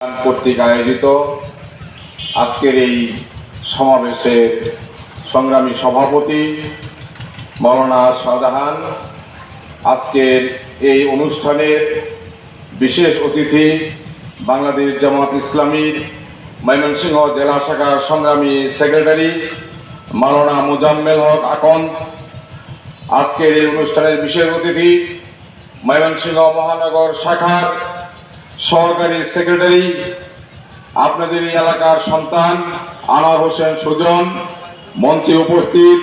কর্তৃক আয়োজিত আজকের এই সমাবেশের সংগ্রামী সভাপতি মৌলানা শাহজাহান, আজকের এই অনুষ্ঠানের বিশেষ অতিথি বাংলাদেশ জামাত ইসলামীর ময়মনসিংহ জেলা শাখার সংগ্রামী সেক্রেটারি মাওলানা মুজাম্মেল হক আকন, আজকের এই অনুষ্ঠানের বিশেষ অতিথি ময়মনসিংহ মহানগর শাখার সহকারী সেক্রেটারি, আপনাদের এই এলাকার সন্তান আনোয়ার হোসেন সুজন, মঞ্চে উপস্থিত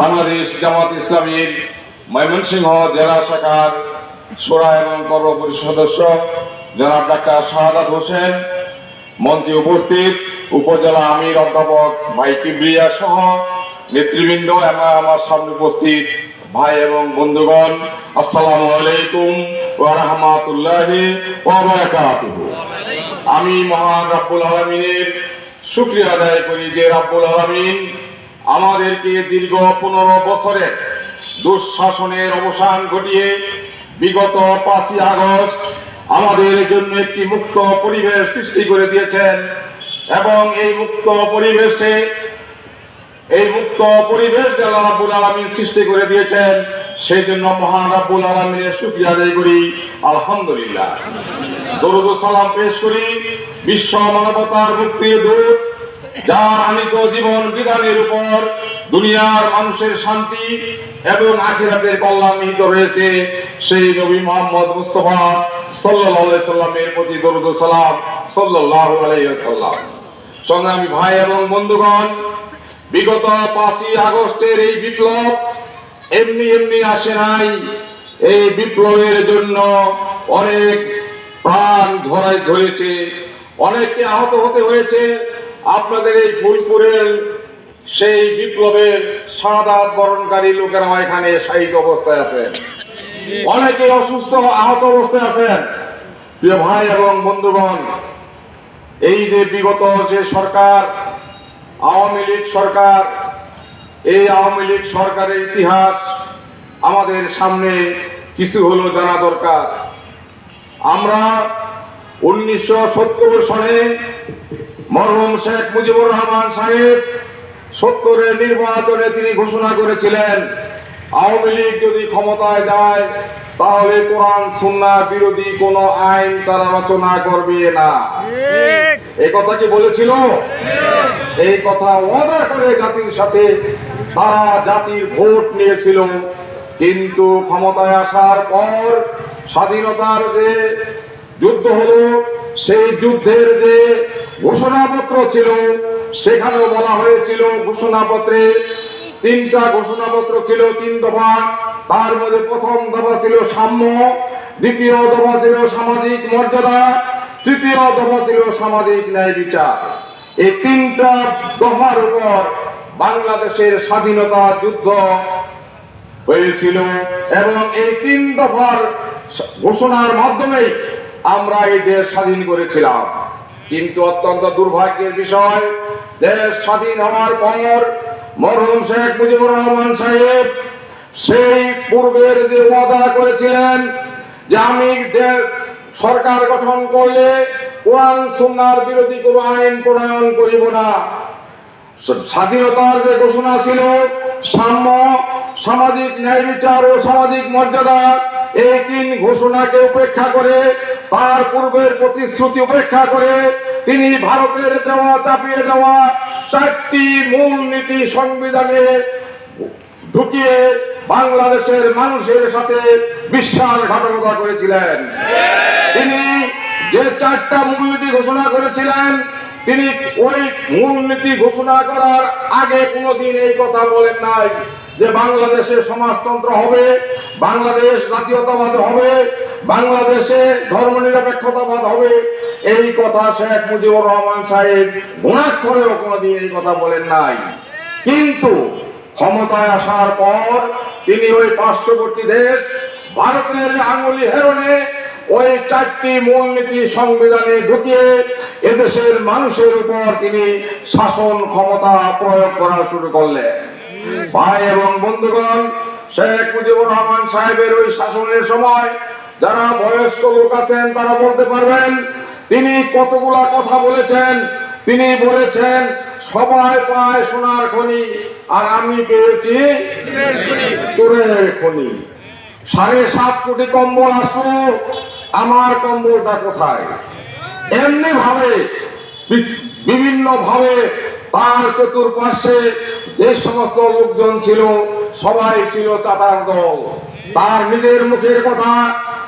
বাংলাদেশ জামাত ইসলামীর ময়মনসিংহ জেলা শাখার সোরা এবং কর্মপরিষদ সদস্য, জনাব ডাক্তার শাহাদাত হোসেন। মঞ্চে উপস্থিত উপজেলা আমির অধ্যাপক ভাই কিবরিয়া সহ নেতৃবৃন্দ এবং আমার সামনে উপস্থিত ভাই এবং বন্ধুগণ আসসালামু আলাইকুম ওয়া রাহমাতুল্লাহি ওয়া বারাকাতুহু। আমি মহান রাব্বুল আলামিনের শুকরিয়া আদায় করি যে রাব্বুল আলামিন আমাদেরকে দীর্ঘ পনেরো বছরের দুঃশাসনের অবসান ঘটিয়ে বিগত পাঁচই আগস্ট আমাদের জন্য একটি মুক্ত পরিবেশ সৃষ্টি করে দিয়েছেন এবং এই মুক্ত পরিবেশে, এই মুক্ত পরিবেশ যে আল্লাহ রাব্বুল আলামিন সৃষ্টি করে দিয়েছেন সেই জন্য মহান রাব্বুল আলামিনের শুকরিয়া আদায় করি। আলহামদুলিল্লাহ। দরুদ সালাম পেশ করি। বিশ্ব মানবতার মুক্তির দূত, যার আনিত জীবন বিধানের উপর দুনিয়ার মানুষের শান্তি এবং আখিরাতের কল্যাণ নিহিত রয়েছে সেই নবী মোহাম্মদ মুস্তফা আলাইহি সাল্লামের প্রতি দরুদ সালাম সাল্লাল্লাহু আলাইহি সাল্লাম সংগ্রামী ভাই এবং বন্ধুগণ, বিগত পাঁচই আগস্টের এই বিপ্লব এমনি এমনি আসে নাই। এই বিপ্লবের জন্য অনেক প্রাণ ধরায় ধরেছে। অনেককে আহত হতে হয়েছে। আপনাদের এই ফুলপুরের সেই বিপ্লবের সাদা বরণকারী লোকেরা এখানে শাহিদ অবস্থায় আছেন অনেকে অসুস্থ, আহত অবস্থায় আছেন। প্রিয় ভাই এবং বন্ধুগণ, এই যে বিগত যে সরকার, আওয়ামী লীগ সরকার এই আওয়ামী লীগ সরকারের ইতিহাস আমাদের সামনে কিছু হলো জানা দরকার। আমরা উনিশশো সনে মরহুম শেখ মুজিবুর রহমান সাহেব সত্তরের নির্বাচনে তিনি ঘোষণা করেছিলেন আওয়ামী লীগ যদি ক্ষমতায় যায় তাহলে কোরআন সুন্না বিরোধী কোনো আইন তারা রচনা করবে না। এই কথা কি বলেছিল? এই কথা ওয়াদা করে জাতির সাথে তারা জাতির ভোট নিয়েছিল। কিন্তু ক্ষমতায় আসার পর স্বাধীনতার যে যুদ্ধ হলো, সেই যুদ্ধের যে ঘোষণাপত্র ছিল, সেখানেও বলা হয়েছিল ঘোষণাপত্রে তিনটা ঘোষণাপত্র ছিল, তিন দফা। তার মধ্যে প্রথম দফা ছিল সাম্য, দ্বিতীয় দফা ছিল সামাজিক মর্যাদা, তৃতীয় দফা ছিল সামাজিক ন্যায় বিচার। এই তিনটা দফার উপর বাংলাদেশের স্বাধীনতা যুদ্ধ হয়েছিল এবং এই তিন দফার ঘোষণার মাধ্যমেই আমরা এই দেশ স্বাধীন করেছিলাম। কিন্তু অত্যন্ত দুর্ভাগ্যের বিষয়, দেশ স্বাধীন হওয়ার পর মরহুম শেখ মুজিবুর রহমান সাহেব সেই পূর্বের যে ওয়াদা করেছিলেন যে আমি সরকার গঠন করলে কোরআন সুন্নার বিরোধী কোনো আইন প্রণয়ন করিব না স্বাধীনতার যে ঘোষণা ছিল, সাম্য, সামাজিক ন্যায় বিচার ও সামাজিক মর্যাদা, এই তিন ঘোষণাকে উপেক্ষা করে, তার পূর্বের প্রতিশ্রুতি উপেক্ষা করে, তিনি ভারতের দেওয়া, চাপিয়ে দেওয়া চারটি মূল নীতি সংবিধানে ঢুকিয়ে বাংলাদেশের মানুষের সাথে বিশ্বাসঘাতকতা করেছিলেন। তিনি যে চারটা মূলনীতি ঘোষণা করেছিলেন তিনি ওই মূলনীতি ঘোষণা করার আগে কোনোদিন এই কথা বলেন নাই যে বাংলাদেশে সমাজতন্ত্র হবে, বাংলাদেশ জাতীয়তাবাদ হবে, বাংলাদেশে ধর্মনিরপেক্ষতাবাদ হবে। এই কথা শেখ মুজিবুর রহমান সাহেব গুণাক্ষরেও কোনোদিন এই কথা বলেন নাই। কিন্তু ক্ষমতায় আসার পর তিনি ওই পার্শ্ববর্তী দেশ, ভারতের আঙুলি হেরনে ওই চারটি মূলনীতি সংবিধানে ঢুকিয়ে এদেশের মানুষের উপর তিনি শাসন ক্ষমতা প্রয়োগ করা শুরু করলেন। ভাই এবং বন্ধুগণ শেখ মুজিবুর রহমান সাহেবের ওই শাসনের সময় যারা বয়স্ক লোক আছেন তারা বলতে পারবেন তিনি কতগুলা কথা বলেছেন। তিনি বলেছেন সবাই পায় সোনার খনি আর আমি পেয়েছি চোরের খনি। সাড়ে সাত কোটি কম্বল আসলো। আমার কম্বলটা কোথায়? এমনি ভাবে বিভিন্ন ভাবে তার চতুর্পাশে যে সমস্ত লোকজন ছিল, সবাই ছিল চাটার দল তার নিজের মুখের কথা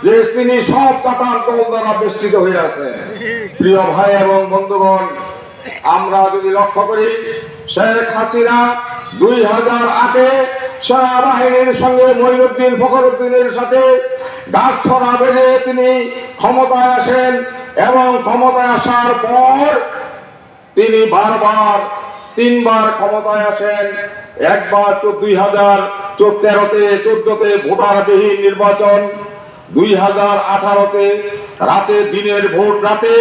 যে তিনি সব চাটার দল দ্বারা বেষ্টিত হয়ে আছেন প্রিয় ভাই এবং বন্ধুগণ, আমরা যদি লক্ষ্য করি, শেখ হাসিনা দুই হাজার আটে সেনাবাহিনীর সঙ্গে মহিউদ্দিন ফখরুদ্দিনের সাথে গাছ ছড়া বেঁধে তিনি ক্ষমতায় আসেন এবং ক্ষমতায় আসার পর তিনি বারবার, তিনবার ক্ষমতায় আসেন। একবার দুই হাজার তেরোতে চোদ্দতে ভোটারবিহীন নির্বাচন দুই হাজার আঠারোতে রাতে দিনের ভোট রাতে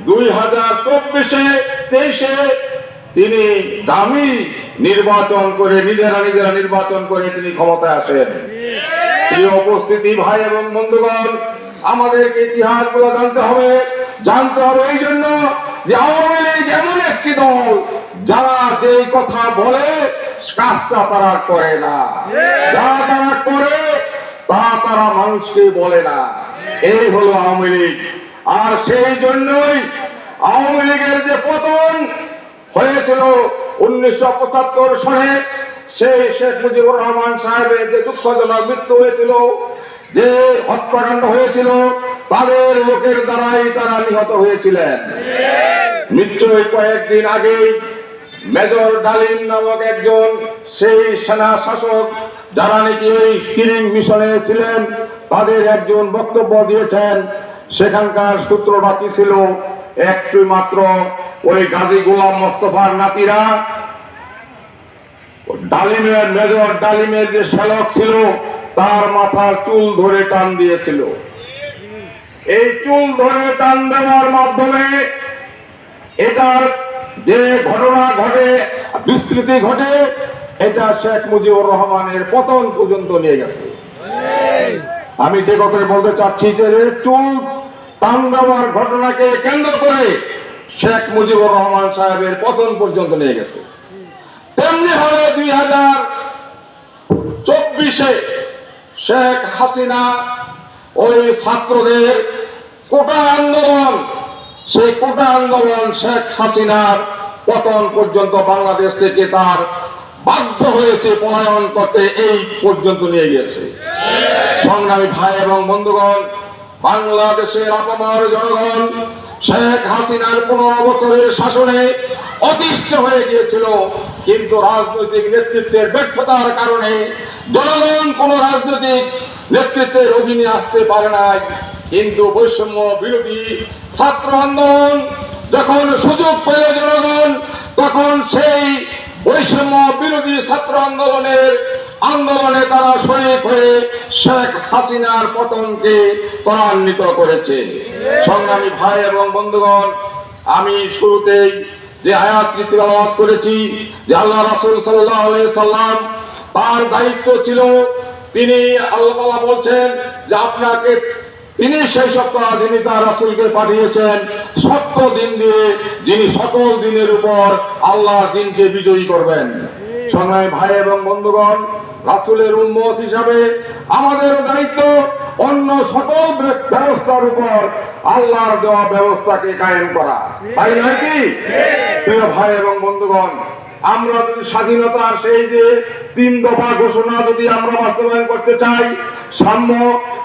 দুই হাজার চব্বিশে তেইশে তিনি দামি নির্বাচন করে, নিজেরা নিজেরা নির্বাচন করে তিনি ক্ষমতায় আসেন। প্রিয় উপস্থিতি, ভাই এবং বন্ধুগণ, আমাদেরকে ইতিহাসগুলো জানতে হবে। জানতে হবে এই জন্য যে আওয়ামী লীগ এমন একটি দল, যারা যে কথা বলে, কাজটা তারা করে না। যা তারা করে, তা তারা মানুষকে বলে না। এই হলো আওয়ামী লীগ। আর সেই জন্যই আওয়ামী লীগের যে পতন হয়েছিল উনিশশো পঁচাত্তর সনে সেই শেখ মুজিবুর রহমান সাহেবের যে দুঃখজনক মৃত্যু হয়েছিল, যে হত্যাকাণ্ড হয়েছিল, তাদের লোকের দ্বারাই তারা নিহত হয়েছিলেন। নিশ্চয়ই কয়েকদিন আগেই মেজর ডালিম নামক একজন সেই সেনা শাসক, যারা নাকি ওই স্ক্রিনিং মিশনে ছিলেন, তাদের একজন বক্তব্য দিয়েছেন। সেখানকার সূত্রটা কি ছিল একটু মাত্র ওই গাজী গোলাম মোস্তফার নাতিরা ডালিমের মেজর ডালিমের যে শ্যালক ছিল, তার মাথার চুল ধরে টান দিয়েছিল। এই চুল ধরে টান দেওয়ার মাধ্যমে এটার যে ঘটনা ঘটে, বিস্তৃতি ঘটে, এটা শেখ মুজিবুর রহমানের পতন পর্যন্ত নিয়ে গেছে। আমি যে কথা বলতে চাচ্ছি যে, চুল টান দেওয়ার ঘটনাকে কেন্দ্র করে শেখ মুজিবুর রহমান সাহেবের পতন পর্যন্ত নিয়ে গেছে। তেমনি ভাবে দুই হাজার চব্বিশে শেখ হাসিনা ওই ছাত্রদের কোটা আন্দোলন, সেই কোটা আন্দোলন শেখ হাসিনার পতন পর্যন্ত বাংলাদেশ থেকে তার বাধ্য হয়েছে, পলায়ন করতে এই পর্যন্ত নিয়ে গেছে। সংগ্রামী ভাই এবং বন্ধুগণ, বাংলাদেশের আপামর জনগণ শেখ হাসিনার পনেরো বছরের শাসনে অতিষ্ঠ হয়ে গিয়েছিল, কিন্তু রাজনৈতিক নেতৃত্বের ব্যর্থতার কারণে জনগণ কোন রাজনৈতিক নেতৃত্বের অধীনে আসতে পারে নাই। কিন্তু বৈষম্য বিরোধী ছাত্র আন্দোলন যখন সুযোগ পেল জনগণ, তখন সেই বৈষম্য বিরোধী ছাত্র আন্দোলনের আন্দোলনে তারা শহীদ হয়ে শেখ হাসিনার পতনকে ত্বরান্বিত করেছে। সংগ্রামী ভাই এবং বন্ধুগণ আমি শুরুতেই যে আয়াতটি তিলাওয়াত করেছি যে আল্লাহ রাসূল আলাইহি সাল্লাম তার দায়িত্ব ছিল তিনি আল্লাহ বলছেন যে আপনাকে তিনি সেই সপ্তাহ যিনি তার রাসূলকে পাঠিয়েছেন সত্য দিন দিয়ে যিনি সকল দিনের উপর আল্লাহ দিনকে বিজয়ী করবেন। সময় ভাই এবং বন্ধুগণ রাসূলের উম্মত হিসাবে আমাদের দায়িত্ব অন্য সকল ব্যবস্থার উপর আল্লাহর দেওয়া ব্যবস্থাকে কায়েম করা। তাই নয় কি? ভাই এবং বন্ধুগণ, আমরা যদি স্বাধীনতার সেই যে তিন দফা ঘোষণা যদি আমরা বাস্তবায়ন করতে চাই, সাম্য,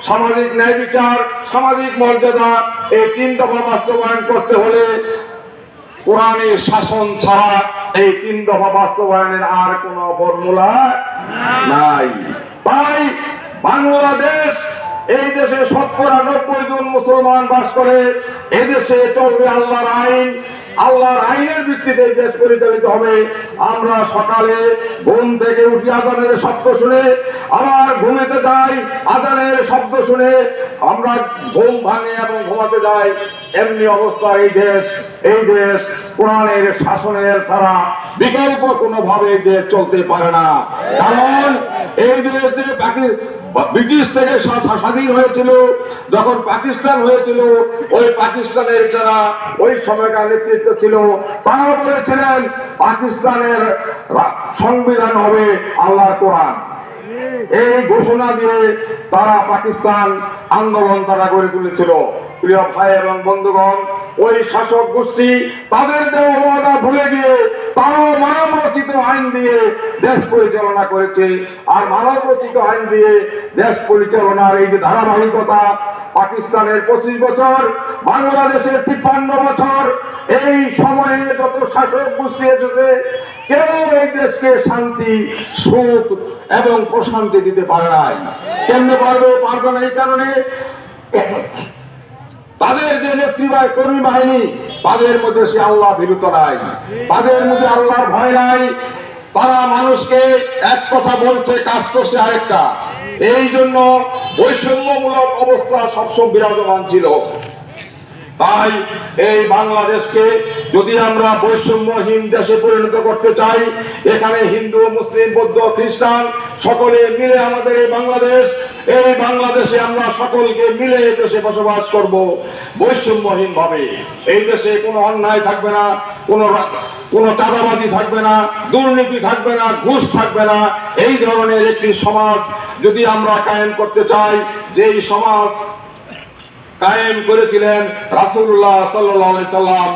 সামাজিক ন্যায় বিচার, সামাজিক মর্যাদা, এই তিন দফা বাস্তবায়ন করতে হলে কোরআনের শাসন ছাড়া এই তিন দফা বাস্তবায়নের আর কোন ফর্মুলা নাই। তাই বাংলাদেশ, এই দেশে শতকরা নব্বই জন মুসলমান বাস করে, এদেশে চলবে আল্লাহর আইন। আল্লাহর আইনের ভিত্তিতে এই দেশ পরিচালিত হবে। আমরা সকালে ঘুম থেকে উঠি আজানের শব্দ শুনে, আবার ঘুমেতে যাই আজানের শব্দ শুনে। আমরা ঘুম ভাঙে এবং ঘুমাতে যাই। এমনি অবস্থা এই দেশ। এই দেশ কোরআনের শাসনের ছাড়া বিকল্প কোনোভাবে এই দেশ চলতে পারে না। কারণ এই দেশ যে ব্রিটিশ থেকে স্বা- স্বাধীন হয়েছিল, যখন পাকিস্তান হয়েছিল, ওই পাকিস্তানের যারা ওই সময়কার নেতৃত্ব ছিল তারা বলেছিলেন, পাকিস্তানের সংবিধান হবে আল্লাহর কোরআন। এই ঘোষণা দিয়ে তারা পাকিস্তান আন্দোলন তারা গড়ে তুলেছিল। প্রিয় ভাই এবং বন্ধুগণ ওই শাসক গোষ্ঠী তাদের দেওয়া ভুলে গিয়ে তারাও মানব রচিত আইন দিয়ে দেশ পরিচালনা করেছে। আর মানব রচিত আইন দিয়ে দেশ পরিচালনার এই যে ধারাবাহিকতা পাকিস্তানের পঁচিশ বছর, বাংলাদেশের তিপ্পান্ন বছর, এই সময়ে যত শাসক গোষ্ঠী এসেছে, কেউ এই দেশকে শান্তি, সুখ এবং প্রশান্তি দিতে পারে নাই। কেমনে পারবে পারবে না এই কারণে? তাদের যে নেতৃত্ব কর্মী বাহিনী, তাদের মধ্যে সে আল্লাহ বিরত নাই। তাদের মধ্যে আল্লাহর ভয় নাই। তারা মানুষকে এক কথা বলছে, কাজ করছে আরেকটা। এই জন্য বৈষম্যমূলক অবস্থা সবসময় বিরাজমান ছিল। তাই এই বাংলাদেশকে যদি আমরা বৈষম্যহীন দেশে পরিণত করতে চাই, এখানে হিন্দু, মুসলিম, বৌদ্ধ, খ্রিস্টান, সকলে মিলে আমাদের এই বাংলাদেশ, এই বাংলাদেশে আমরা সকলকে মিলে এই দেশে বসবাস করব বৈষম্যহীন ভাবে এই দেশে কোনো অন্যায় থাকবে না, কোনো কোনো চাঁদাবাজি থাকবে না, দুর্নীতি থাকবে না, ঘুষ থাকবে না। এই ধরনের একটি সমাজ যদি আমরা কায়েম করতে চাই, যেই সমাজ কায়েম করেছিলেন রাসুল্লাহ সাল্লাহ সাল্লাম